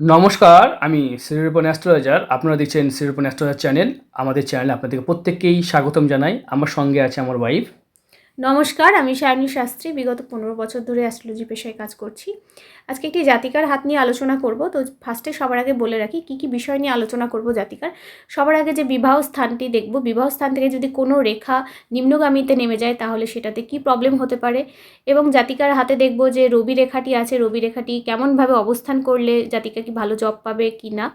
নমস্কার, আমি শ্রীরূপন অ্যাস্ট্রোলজার। আপনারা দেখছেন শ্রীরূপন অ্যাস্ট্রোলজার চ্যানেল। আমাদের চ্যানেলে আপনাদেরকে প্রত্যেককেই স্বাগতম জানাই। আমার সঙ্গে আছে আমার ওয়াইফ নমস্কার, আমি সায়নী শাস্ত্রী। বিগত পনেরো বছর ধরে অ্যাস্ট্রোলজি পেশায় কাজ করছি। আজকে একটি জাতিকার হাত নিয়ে আলোচনা করব। তো ফার্স্টে সবার আগে বলে রাখি, কী কী বিষয় নিয়ে আলোচনা করব জাতিকার? সবার আগে যে বিবাহ স্থানটি দেখব, বিবাহ স্থান থেকে যদি কোনো রেখা নিম্নগামীতে নেমে যায়, তাহলে সেটাতে কি প্রবলেম হতে পারে? এবং জাতিকার হাতে দেখব যে রবি রেখাটি আছে, রবি রেখাটি কেমনভাবে অবস্থান করলে জাতিকা কি ভালো জব পাবে কি না?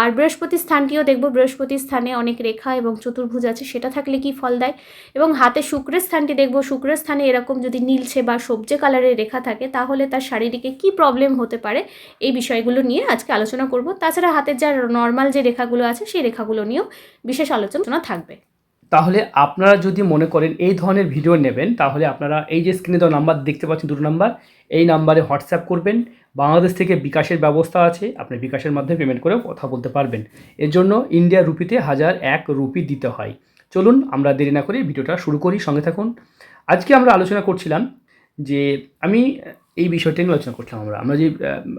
আর বৃহস্পতি স্থানটিও দেখব, বৃহস্পতি স্থানে অনেক রেখা এবং চতুর্ভুজ আছে, সেটা থাকলে কি ফল দেয়? এবং হাতে শুক্রের স্থানটি দেখব শুক্রের স্থানে এরকম যদি নীলছে বা সবজে কালারের রেখা থাকে, তাহলে তার শারীরিকে কি প্রবলেম হতে পারে? এই বিষয়গুলো নিয়ে আজকে আলোচনা করব। তাছাড়া হাতের যা নর্মাল যে রেখাগুলো আছে, সেই রেখাগুলো নিয়েও বিশেষ আলোচনা থাকবে। তাহলে আপনারা যদি মনে করেন এই ধরনের ভিডিও নেবেন, তাহলে আপনারা এই যে স্ক্রিনে তো নাম্বার দেখতে পাচ্ছেন দুটো নাম্বার এই নাম্বারে হোয়াটসঅ্যাপ করবেন। বাংলাদেশ থেকে বিকাশের ব্যবস্থা আছে, আপনি বিকাশের মাধ্যমে পেমেন্ট করেও কথা বলতে পারবেন। এর জন্য ইন্ডিয়া রুপিতে হাজার এক রুপি দিতে হয়। চলুন আমরা দেরি না করে ভিডিওটা শুরু করি, সঙ্গে থাকুন। আজকে আমরা আলোচনা করছিলাম যে আমি এই বিষয়টা নিয়ে আলোচনা করছিলাম আমরা। আমরা যে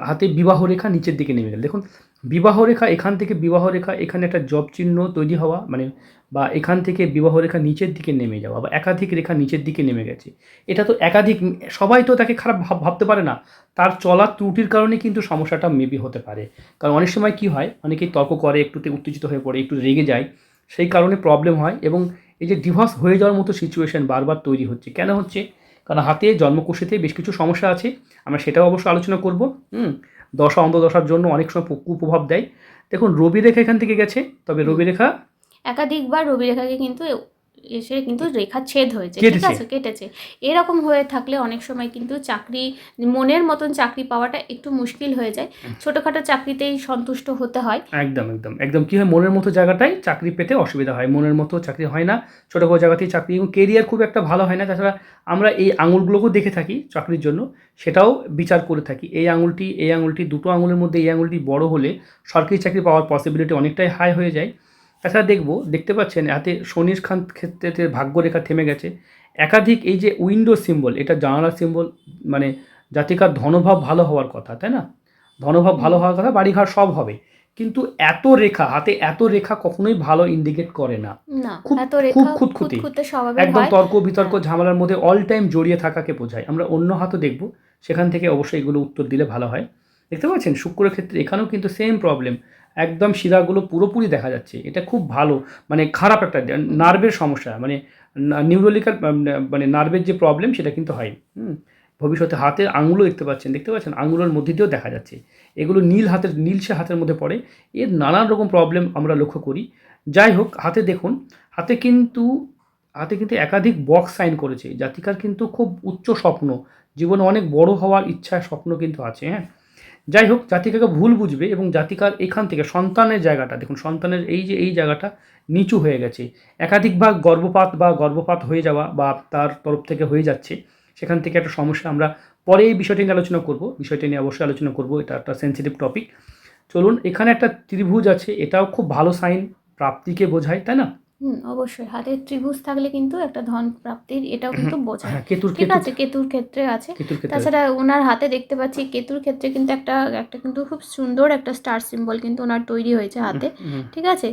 হাতে বিবাহ রেখা নিচের দিকে নেমে গেল। দেখুন, বিবাহ রেখা এখান থেকে বিবাহ রেখা, এখানে একটা জব চিহ্ন তৈরি হওয়া মানে বা এখান থেকে বিবাহ রেখা নিচের দিকে নেমে যাওয়া, বা একাধিক রেখা নিচের দিকে নেমে গেছে। এটা তো একাধিক, সবাই তো তাকে খারাপ ভাব, ভাবতে পারে না। তার চলার ত্রুটির কারণে কিন্তু সমস্যাটা মেবি হতে পারে। কারণ অনেক সময় কি হয়, অনেকেই তর্ক করে, একটুতে উত্তেজিত হয়ে পড়ে, একটু রেগে যায়। সেই কারণে প্রবলেম হয় এবং এই যে ডিভোর্স হয়ে যাওয়ার মতো সিচুয়েশন বারবার তৈরি হচ্ছে। কেন হচ্ছে? কারণ হাতে জন্মকোষেতে বেশ কিছু সমস্যা আছে। আমরা সেটাও অবশ্য আলোচনা করব। হুম? দশা অন্ধদশার জন্য অনেক সময় কুপ্রভাব দেয়। দেখুন রবি রেখা এখান থেকে গেছে তবে রবি রেখা একাধিকবার রবি রেখাকে কিন্তু এসে কিন্তু রেখা ছেদ হয়েছে ঠিক কেটেছে। আছে কেটেছে। এরকম হয়ে থাকলে অনেক সময় কিন্তু চাকরি মনের মতন চাকরি পাওয়াটা একটু মুশকিল হয়ে যায়। ছোটোখাটো চাকরিতেই সন্তুষ্ট হতে হয়। একদম একদম একদম। কী হয় মনের মতো জায়গাটাই চাকরি পেতে অসুবিধা হয়। মনের মতো চাকরি হয় না ছোটো বড়ো জায়গাতেই চাকরি এবং কেরিয়ার খুব একটা ভালো হয় না। তাছাড়া আমরা এই আঙুলগুলোকেও দেখে থাকি চাকরির জন্য সেটাও বিচার করে থাকি। এই আঙুলটি এই আঙুলটি দুটো আঙুলের মধ্যে এই আঙুলটি বড় হলে সরকারি চাকরি পাওয়ার পসিবিলিটি অনেকটাই হাই হয়ে যায়। তাছাড়া দেখব দেখতে পাচ্ছেন হাতে শনির খান ক্ষেত্রে ভাগ্যরেখা থেমে গেছে। একাধিক এই যে উইন্ডো সিম্বল এটা জানালার সিম্বল মানে জাতিকার ধনভাব ভালো হওয়ার কথা তাই না? ধনভাব ভালো হওয়ার কথা বাড়িঘর সব হবে। কিন্তু এত রেখা হাতে এত রেখা কখনোই ভালো ইন্ডিকেট করে না। খুব- খুব খুঁতখুঁতে। একদম তর্ক বিতর্ক ঝামেলার মধ্যে অল টাইম জড়িয়ে থাকাকে বোঝায়। আমরা অন্য হাতও দেখব সেখান থেকে অবশ্যই এগুলো উত্তর দিলে ভালো হয়। দেখতে পাচ্ছেন শুক্রের ক্ষেত্রে এখানেও কিন্তু সেম প্রবলেম একদম শিরাগুলো পুরোপুরি দেখা যাচ্ছে। এটা খুব ভালো মানে খারাপ একটা নার্ভের সমস্যা মানে নিউরোলিক্যাল মানে নার্ভের যে প্রবলেম সেটা কিন্তু হয় হুম, ভবিষ্যতে হাতের আঙুলও দেখতে পাচ্ছেন দেখতে পাচ্ছেন? আঙুলের মধ্যে দিয়েও দেখা যাচ্ছে। এগুলো নীল হাতের নীলসে হাতের মধ্যে পড়ে। এর নানান রকম প্রবলেম আমরা লক্ষ্য করি। যাই হোক, হাতে দেখুন, হাতে কিন্তু হাতে কিন্তু একাধিক বক্স সাইন করেছে। জাতিকার কিন্তু খুব উচ্চ স্বপ্ন। জীবনে অনেক বড় হওয়ার ইচ্ছা, স্বপ্ন কিন্তু আছে হ্যাঁ? যাই হোক জাতিকাকে ভুল বুঝবে এবং জাতিকার এখান থেকে সন্তানের জায়গাটা, দেখুন, সন্তানের এই যে, এই জায়গাটা নিচু হয়ে গেছে। একাধিকবার গর্ভপাত বা গর্ভপাত হয়ে যাওয়া বা তার তরফ থেকে হয়ে যাচ্ছে, সেখান থেকে একটা সমস্যা আমরা পরে এই বিষয়টি নিয়ে আলোচনা করব। বিষয়টি নিয়ে অবশ্যই আলোচনা করব, এটা একটা সেন্সিটিভ টপিক চলুন, এখানে একটা ত্রিভুজ আছে, এটাও খুব ভালো সাইন প্রাপ্তিকে বোঝায়, তাই না? হুম অবশ্যই। হাতে ত্রিভুজ থাকলে কিন্তু একটা ধন প্রাপ্তির এটাও কিন্তু বোঝায় হ্যাঁ কেতুর ঠিক আছে কেতুর ক্ষেত্রে আছে। তাছাড়া ওনার হাতে দেখতে পাচ্ছি কেতুর ক্ষেত্রে কিন্তু একটা একটা কিন্তু খুব সুন্দর একটা স্টার সিম্বল কিন্তু ওনার তৈরি হয়েছে হাতে। ঠিক আছে?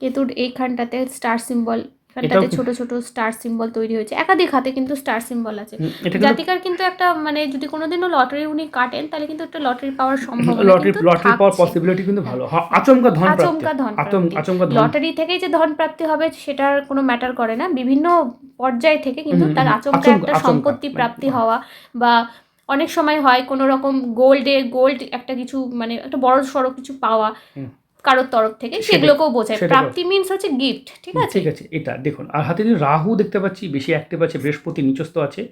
কেতুর এইখানটাতে স্টার সিম্বল এটাও ছোট ছোট স্টার সিম্বল তৈরি হয়েছে। একাধিক হাতে কিন্তু স্টার সিম্বল আছে। জাতিকার কিন্তু একটা মানে যদি কোনোদিনও লটারি উনি কাটেন তাহলে কিন্তু একটা লটারি পাওয়ার সম্ভাবনা লটারি লটারি পাওয়ার পসিবিলিটি কিন্তু ভালো। আচমকা ধন আচমকা ধন আচমকা ধন। লটারি থেকেই যে ধন প্রাপ্তি হবে সেটার কোনো ম্যাটার করে না। বিভিন্ন পর্যায় থেকে কিন্তু তার আচমকা একটা সম্পত্তি প্রাপ্তি মানে- হওয়া বা অনেক সময় হয় কোনো রকম গোল্ডে গোল্ড একটা কিছু মানে একটা বড় সড়ো কিছু পাওয়া। কারোর তরফ থেকে সেগুলোকেও বোঝায়। প্রাপ্তি মিন্স হচ্ছে গিফট ঠিক আছে? ঠিক আছে এটা দেখুন। আর হাতে যদি রাহু দেখতে পাচ্ছি বেশি অ্যাক্টিভ আছে বৃহস্পতি নিচস্থ আছে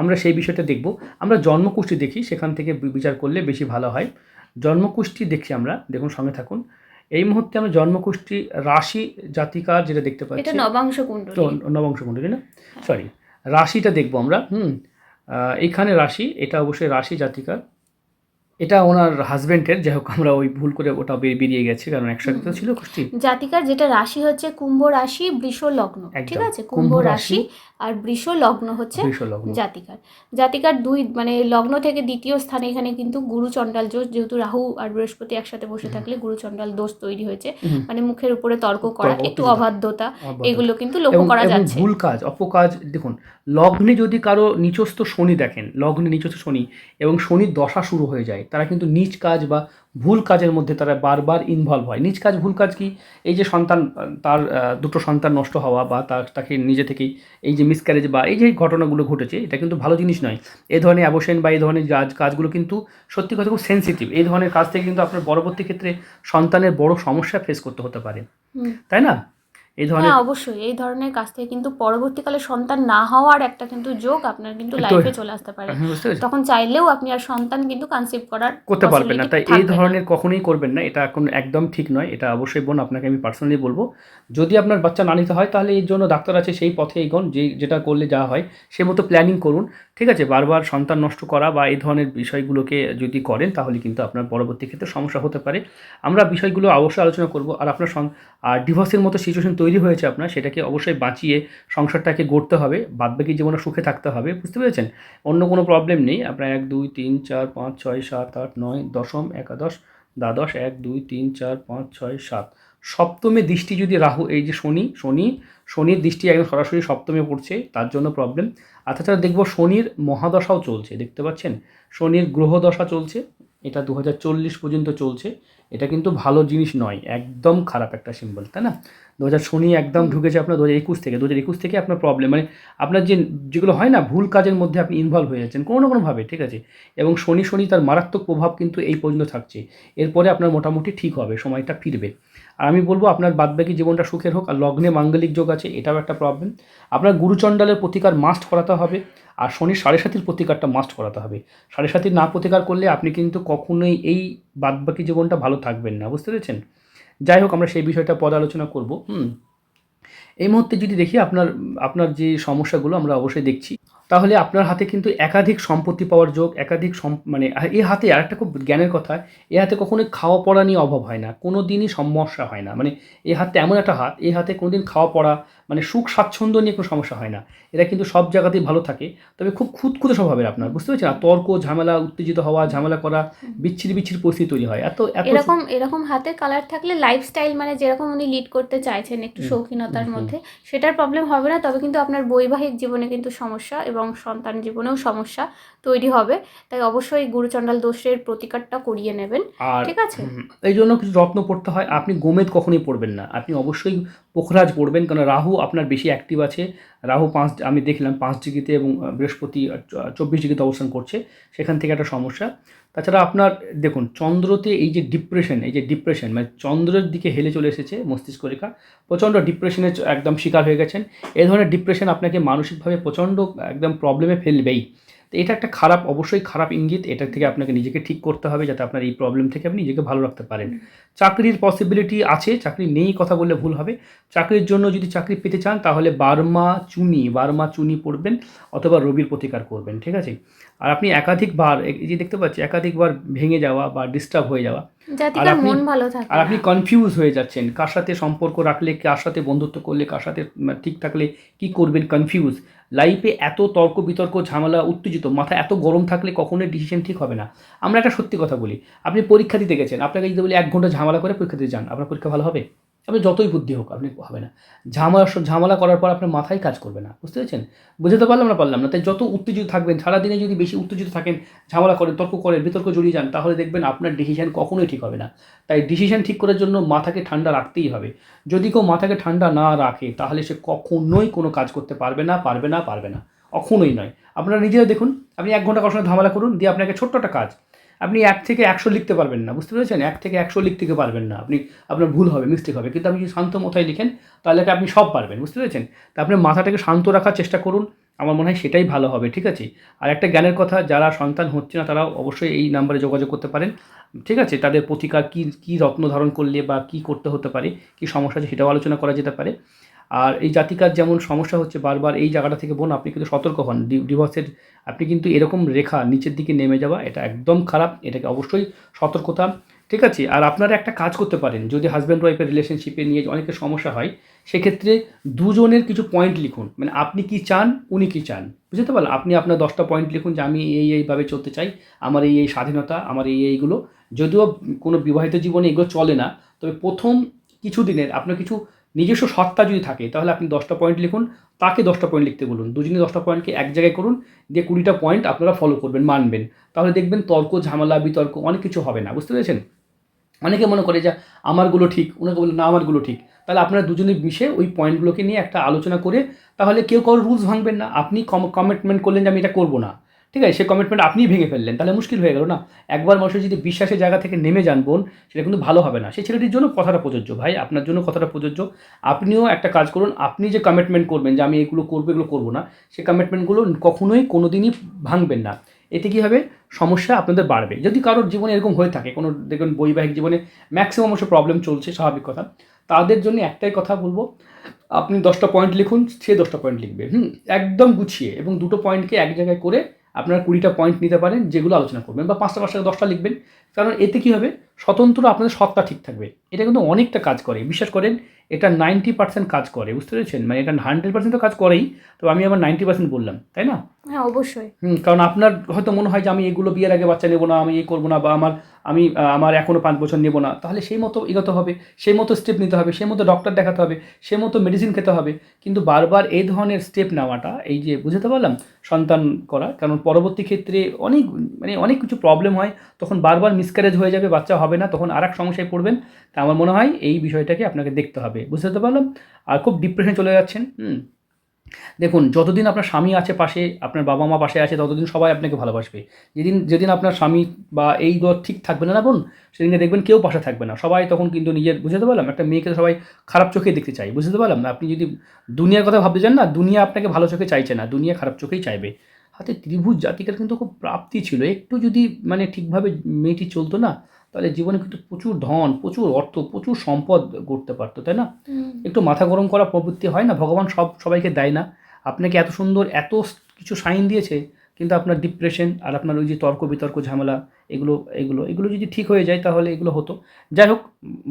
আমরা সেই বিষয়টা দেখব। আমরা জন্মকুষ্ঠি দেখি সেখান থেকে বিচার করলে বেশি ভালো হয়। জন্মকুষ্ঠি দেখি আমরা দেখুন সঙ্গে থাকুন। এই মুহূর্তে আমরা জন্মকুষ্ঠি রাশি জাতিকার যেটা দেখতে এটা পাচ্ছি নবাংশ কুণ্ডলী। নবংশ কুণ্ডলী না? সরি রাশিটা দেখব আমরা হুম। এখানে রাশি এটা অবশ্যই রাশি জাতিকার। এটা ওনার হাজবেন্ডের যাই হোক আমরা ওই ভুল করে ওটা বের- বেরিয়ে গেছে কারণ একসাথে তো ছিল কুষ্টি জাতিকার যেটা রাশি হচ্ছে কুম্ভ রাশি বৃষ লগ্ন ঠিক আছে? কুম্ভ রাশি, আর বৃষ লগ্ন হচ্ছে জাতিকার। জাতিকার দুই মানে লগ্ন থেকে দ্বিতীয় স্থানে এখানে কিন্তু গুরু চণ্ডাল দোষ যেহেতু রাহু আর বৃহস্পতি একসাথে বসে থাকলে গুরু চণ্ডাল দোষ তৈরি হয়েছে। মানে মুখের উপরে তর্ক করা একটু। অবাধ্যতা। এগুলো কিন্তু লক্ষ্য করা যাচ্ছে। ভুল কাজ অপকাজ দেখুন লগ্নে যদি কারও নিচস্থ শনি দেখেন লগ্নে নিচস্থ শনি এবং শনির দশা শুরু হয়ে যায় তারা কিন্তু নিজ কাজ বা ভুল কাজের মধ্যে তারা বারবার ইনভলভ হয়। নিজ কাজ ভুল কাজ কি? এই যে সন্তান তার দুটো সন্তান নষ্ট হওয়া বা তার তাকে নিজে থেকেই এই যে মিসক্যারেজ বা এই যে ঘটনাগুলো ঘটেছে এটা কিন্তু ভালো জিনিস নয়। এই ধরনের অ্যাবোশন বা এই ধরনের কাজ কাজগুলো কিন্তু সত্যি কথা খুব সেন্সিটিভ এই ধরনের কাজ থেকে কিন্তু আপনার পরবর্তী ক্ষেত্রে সন্তানের বড় সমস্যা ফেস করতে হতে পারে। তাই না? এই ধরনের হ্যাঁ অবশ্যই। এই ধরনের কাজ থেকে কিন্তু পরবর্তীকালে সন্তান না হওয়ার একটা কিন্তু যোগ আপনার কিন্তু লাইফে চলে আসতে পারে। হ্যাঁ? তখন চাইলেও আপনি আর সন্তান কিন্তু কনসিভ করার করতে পারবেন না। তাই এই ধরনের কখনোই করবেন না। এটা এখন একদম ঠিক নয়। এটা অবশ্যই বোন আপনাকে আমি পার্সোনালি বলব। যদি আপনার বাচ্চা না নিতে হয় তাহলে এর জন্য ডাক্তার আছে সেই পথে এগোন যে যেটা করলে যা হয় সে মতো প্ল্যানিং করুন। ঠিক আছে? বারবার সন্তান নষ্ট করা বা এই ধরনের বিষয়গুলোকে যদি করেন তাহলে কিন্তু আপনার পরবর্তী ক্ষেত্রে সমস্যা হতে পারে। আমরা বিষয়গুলো অবশ্যই আলোচনা করব। আর আপনার আর ডিভোর্সের মতো সিচুয়েশন তৈরি হয়েছে আপনার, সেটাকে অবশ্যই বাঁচিয়ে সংসারটাকে গড়তে হবে, বাদবাকি জীবনে সুখে থাকতে হবে, বুঝতে পেরেছেন? অন্য কোনো প্রবলেম নেই, আপনার এক, দুই, তিন, চার, পাঁচ, ছয়, সাত, আট, নয়, দশম, একাদশ, দ্বাদশ, এক, দুই, তিন, চার, পাঁচ, ছয়, সাত। সপ্তমে দৃষ্টি যদি রাহু, এই যে শনি শনি, শনির দৃষ্টি একদম সরাসরি সপ্তমে পড়ছে, তার জন্য প্রবলেম আর তাছাড়া দেখব শনির মহাদশাও চলছে, দেখতে পাচ্ছেন? শনির গ্রহদশা চলছে এটা দু হাজার চল্লিশ পর্যন্ত চলছে। এটা কিন্তু ভালো জিনিস নয়, একদম খারাপ একটা সিম্বল তাই না? দু হাজার শনি একদম ঢুকেছে আপনার দু হাজার একুশ থেকে দু হাজার একুশ থেকে আপনার প্রবলেম মানে আপনার যে, যেগুলো হয় না, ভুল কাজের মধ্যে আপনি ইনভলভ হয়ে যাচ্ছেন, কোনো না কোনোভাবে, ঠিক আছে? এবং শনি শনি তার মারাত্মক প্রভাব কিন্তু এই পর্যন্ত থাকছে। এরপরে আপনার মোটামুটি ঠিক হবে, সময়টা ফিরবে। আর আমি বলব আপনার বাদবাকি জীবনটা সুখের হোক, আর লগ্নে মাঙ্গলিক যোগ আছে, এটাও একটা প্রবলেম আপনার গুরুচণ্ডালের প্রতিকার মাস্ট করাতে হবে, আর শনির সাড়ে সাতির প্রতিকারটা মাস্ট করাতে হবে। সাড়ে সাতির না প্রতিকার করলে আপনি কিন্তু কখনোই এই বাদবাকি জীবনটা ভালো থাকবেন না, বুঝতে পেরেছেন? যাই হোক, আমরা সেই বিষয়টা পদ আলোচনা করব, হুম? এই মুহূর্তে যদি দেখি আপনার আপনার যে সমস্যাগুলো, আমরা অবশ্যই দেখছি। তাহলে আপনার হাতে কিন্তু একাধিক সম্পত্তি পাওয়ার যোগ একাধিক সম- মানে এই হাতে আরেকটা খুব জ্ঞানের কথা এই হাতে কখনোই খাওয়া পড়া নিয়ে অভাব হয় না কোনো দিনই সমস্যা হয় না। মানে এই হাতে এমন একটা হাত এই হাতে কোনোদিন খাওয়া পড়া মানে সুখ স্বাচ্ছন্দ্য নিয়ে কোনো সমস্যা হয় না। এরা কিন্তু সব জায়গাতেই ভালো থাকে তবে খুব খুঁতখুঁতে স্বভাবের আপনার বুঝতে পেরেছেন? আর তর্ক ঝামেলা উত্তেজিত হওয়া ঝামেলা করা বিচ্ছিরি বিচ্ছিরি পরিস্থিতি তৈরি হয়। এত এরকম এরকম হাতের কালার থাকলে লাইফস্টাইল মানে যেরকম উনি লিড করতে চাইছেন একটু শৌখিনতার মধ্যে সেটার প্রবলেম হবে না তবে কিন্তু আপনার বৈবাহিক জীবনে কিন্তু সমস্যা এবং সন্তান জীবনেও সমস্যা তৈরি হবে। তাই অবশ্যই গুরুচণ্ডাল দোষের প্রতিকারটা করিয়ে নেবেন। ঠিক আছে? এই জন্য কিছু যত্ন পড়তে হয়। আপনি গোমেদ কখনোই পড়বেন না। আপনি অবশ্যই পোখরাজ পড়বেন কারণ রাহু আপনার বেশি অ্যাক্টিভ আছে। রাহু পাঁচ আমি দেখলাম পাঁচ ডিগ্রিতে এবং বৃহস্পতি চব্বিশ ডিগ্রিতে অবস্থান করছে। সেখান থেকে একটা সমস্যা। তাছাড়া আপনার, দেখুন, চন্দ্রতে এই যে ডিপ্রেশন এই যে ডিপ্রেশন মানে চন্দ্রের দিকে হেলে চলে এসেছে মস্তিষ্ক রেখা, প্রচণ্ড ডিপ্রেশনের একদম শিকার হয়ে গেছেন। এই ধরনের ডিপ্রেশন আপনাকে মানসিকভাবে প্রচণ্ড, একদম প্রবলেমে ফেলবেই। তো এটা একটা খারাপ অবশ্যই খারাপ ইঙ্গিত। এটা থেকে আপনাকে নিজেকে ঠিক করতে হবে যাতে আপনার এই প্রবলেম থেকে আপনি নিজেকে ভালো রাখতে পারেন। চাকরির পসিবিলিটি আছে চাকরি নেই কথা বললে ভুল হবে। চাকরির জন্য যদি চাকরি পেতে চান তাহলে বার্মা চুনি বার্মা চুনি পড়বেন অথবা রবির প্রতিকার করবেন ঠিক আছে? আর আপনি একাধিকবার এই যে দেখতে পাচ্ছি একাধিকবার ভেঙে যাওয়া বা ডিস্টার্ব হয়ে যাওয়া। আপনি- আর আপনি কনফিউজ হয়ে যাচ্ছেন কার সাথে সম্পর্ক রাখলে কার সাথে বন্ধুত্ব করলে কার সাথে ঠিক থাকলে কি করবেন কনফিউজ লাইফে এত তর্ক, বিতর্ক, ঝামেলা, উত্তেজিত, মাথা এত গরম থাকলে কখনোই ডিসিশন ঠিক হবে না। আমরা একটা সত্যি কথা বলি। আপনি পরীক্ষা দিতে গেছেন, আপনাকে যদি বলি এক ঘণ্টা ঝামেলা করে পরীক্ষা দিতে যান, আপনার পরীক্ষা ভালো হবে? আপনি যতই বুদ্ধি হোক, আপনি হবে না। ঝামেলা ঝামেলা করার পর আপনার মাথায় কাজ করবে না, বুঝতে পেরেছেন? বুঝতে পারলাম না পারলাম না, তাই যত উত্তেজিত থাকবেন, সারাদিনে যদি বেশি উত্তেজিত থাকেন, ঝামেলা করেন, তর্ক করেন, বিতর্ক জড়িয়ে যান, তাহলে দেখবেন আপনার ডিসিশন কখনোই ঠিক হবে না। তাই ডিসিশন ঠিক করার জন্য মাথাকে ঠান্ডা রাখতেই হবে। যদি কেউ মাথাকে ঠান্ডা না রাখে, তাহলে সে কখনোই কোনো কাজ করতে পারবে না পারবে না পারবে না। কখনোই নয়। আপনারা নিজেরা দেখুন, আপনি এক ঘণ্টা কারোর ঝামেলা করুন, দিয়ে আপনাকে ছোট্ট একটা কাজ আপনি এক থেকে একশো লিখতে পারবেন না, বুঝতে পেরেছেন? এক থেকে একশো লিখতে পারবেন না। আপনি, আপনার ভুল হবে মিস্টেক হবে। কিন্তু আপনি যদি শান্ত মাথায় লিখেন, তাহলে আপনি সব পারবেন, বুঝতে পেরেছেন? তা আপনি মাথাটাকে শান্ত রাখার চেষ্টা করুন। আমার মনে হয় সেটাই ভালো হবে, ঠিক আছে? আর একটা জ্ঞানের কথা, যারা সন্তান হচ্ছে না তারা অবশ্যই এই নাম্বারে যোগাযোগ করতে পারেন, ঠিক আছে? তাদের প্রতিকার কী কী রত্ন ধারণ করলে বা কী করতে হতে পারে, কী সমস্যা আছে সেটাও আলোচনা করা যেতে পারে। আর এই জাতিকার যেমন সমস্যা হচ্ছে বারবার এই জায়গাটা থেকে বোন, আপনি কিন্তু সতর্ক হন। ডিভোর্সের আপনি কিন্তু এরকম রেখা নিচের দিকে নেমে যাওয়া, এটা একদম খারাপ, এটাকে অবশ্যই সতর্কতা। ঠিক আছে? আর আপনারা একটা কাজ করতে পারেন, যদি হাজব্যান্ড ওয়াইফের রিলেশনশিপে নিয়ে অনেকের সমস্যা হয়, সেক্ষেত্রে দুজনের কিছু পয়েন্ট লিখুন। মানে আপনি কি চান, উনি কি চান? বুঝতে পারলেন? আপনি আপনার দশটা পয়েন্ট লিখুন যে, আমি এই, এইভাবে চলতে চাই, আমার এই এই স্বাধীনতা, আমার এই, এইগুলো। যদিও কোনো বিবাহিত জীবনে এগুলো চলে না, তবে প্রথম কিছু দিনের, আপনার কিছু নিজস্ব সত্তা যদি থাকে, তাহলে আপনি দশটা পয়েন্ট লিখুন, তাকে দশটা পয়েন্ট লিখতে বলুন। দুজনে দশটা পয়েন্টকে এক জায়গায় করুন, দিয়ে কুড়িটা পয়েন্ট আপনারা ফলো করবেন, মানবেন। তাহলে দেখবেন তর্ক, ঝামেলা, বিতর্ক অনেক কিছু হবে না, বুঝতে পেরেছেন? অনেকে মনে করে যে, আমারগুলো ঠিক। ওনাকে বলে, না, আমারগুলো ঠিক। তাহলে আপনারা দুজনে মিশে ওই পয়েন্টগুলোকে নিয়ে একটা আলোচনা করে, তাহলে কেউ কারোর রুলস ভাঙবেন না। আপনি কমিটমেন্ট করলেন যে, আমি এটা করব না। ঠিক আছে, সে কমিটমেন্ট আপনিই ভেঙে ফেললেন, তাহলে মুশকিল হয়ে গেল না? একবার মানুষের যদি বিশ্বাসের জায়গা থেকে নেমে যান বোন, সেটা কিন্তু ভালো হবে না। সেই ছেলেটির জন্য কথাটা প্রযোজ্য, ভাই, আপনার জন্য কথাটা প্রযোজ্য। আপনিও একটা কাজ করুন, আপনি যে কমিটমেন্ট করবেন যে আমি এগুলো করব এগুলো করব না সেই কমিটমেন্টগুলো কখনোই কোনো দিনই ভাঙবেন না। এতে কী হবে? সমস্যা আপনাদের বাড়বে। যদি কারোর জীবনে এরকম হয়ে থাকে, কোনো দেখবেন বৈবাহিক জীবনে ম্যাক্সিমাম অবশ্য প্রবলেম চলছে, স্বাভাবিক কথা। তাদের জন্য একটাই কথা বলব, আপনি দশটা পয়েন্ট লিখুন, সে দশটা পয়েন্ট লিখবে, হুম? একদম গুছিয়ে এবং দুটো পয়েন্টকে এক জায়গায় করে আপনারা কুড়িটা পয়েন্ট নিতে পারেন যেগুলো আলোচনা করবেন বা পাঁচটা পাঁচটা দশটা লিখবেন। কারণ এতে কী হবে? স্বতন্ত্র আপনাদের সত্তা ঠিক থাকবে। এটা কিন্তু অনেকটা কাজ করে। বিশ্বাস করেন এটা নাইনটি পার্সেন্ট কাজ করে বুঝতে পেরেছেন? মানে এটা হান্ড্রেড পার্সেন্ট তো কাজ করেই। তো আমি আমার নাইনটি পার্সেন্ট বললাম তাই না? হ্যাঁ অবশ্যই। হুম কারণ আপনার হয়তো মনে হয় যে আমি এগুলো বিয়ের আগে বাচ্চা নেব না আমি এই করব না বা আমার আমি আমার এখনও পাঁচ বছর নেব না। তাহলে সেই মতো এগোতে হবে, সেই মতো স্টেপ নিতে হবে, সেই মতো ডক্টর দেখাতে হবে, সেই মতো মেডিসিন খেতে হবে। কিন্তু বারবার এই ধরনের স্টেপ নেওয়াটা, এই যে বুঝতে পারলাম সন্তান করা কারণ পরবর্তী ক্ষেত্রে অনেক মানে অনেক কিছু প্রবলেম হয়, তখন বারবার মিসক্যারেজ হয়ে যাবে, বাচ্চা হবে না, তখন আর এক সমস্যায় পড়বেন। তা আমার মনে হয় এই বিষয়টাকে আপনাকে দেখতে হবে, বুঝতে পারলাম? আর খুব ডিপ্রেশনে চলে যাচ্ছেন, হুম। দেখুন, যতদিন আপনার স্বামী আছে পাশে, আপনার বাবা মা পাশে আছে, ততদিন সবাই আপনাকে ভালোবাসবে। যেদিন যেদিন আপনার স্বামী বা এই দর ঠিক থাকবে না না বোন সেদিনে দেখবেন কেউ পাশে থাকবে না। সবাই তখন কিন্তু নিজের বুঝতে পারলাম? একটা মেয়েকে সবাই খারাপ চোখে দেখতে চাই বুঝতে পারলাম না? আপনি যদি দুনিয়ার কথা ভাবতে চান না, দুনিয়া আপনাকে ভালো চোখে চাইছে না, দুনিয়া খারাপ চোখেই চাইবে। হাতে ত্রিভুজ জাতিকার কিন্তু খুব প্রাপ্তি ছিল। একটু যদি মানে ঠিকভাবে মেয়েটি চলতো না তাহলে জীবনে কিন্তু প্রচুর ধন প্রচুর অর্থ প্রচুর সম্পদ গড়তে পারতো তাই না? একটু মাথা গরম করা প্রবৃত্তি হয় না? ভগবান সব সবাইকে দেয় না। আপনাকে এত সুন্দর এত কিছু সাইন দিয়েছে কিন্তু আপনার ডিপ্রেশন আর আপনার ওই যে তর্ক বিতর্ক ঝামেলা এগুলো এগুলো এগুলো যদি ঠিক হয়ে যায় তাহলে এগুলো হতো। যাই হোক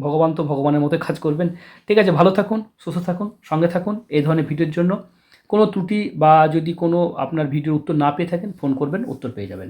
ভগবান তো ভগবানের মতো কাজ করবেন। ঠিক আছে ভালো থাকুন সুস্থ থাকুন সঙ্গে থাকুন এই ধরনের ভিডিওর জন্য। কোনো ত্রুটি বা যদি কোনো আপনার ভিডিওর উত্তর না পেয়ে থাকেন ফোন করবেন উত্তর পেয়ে যাবেন।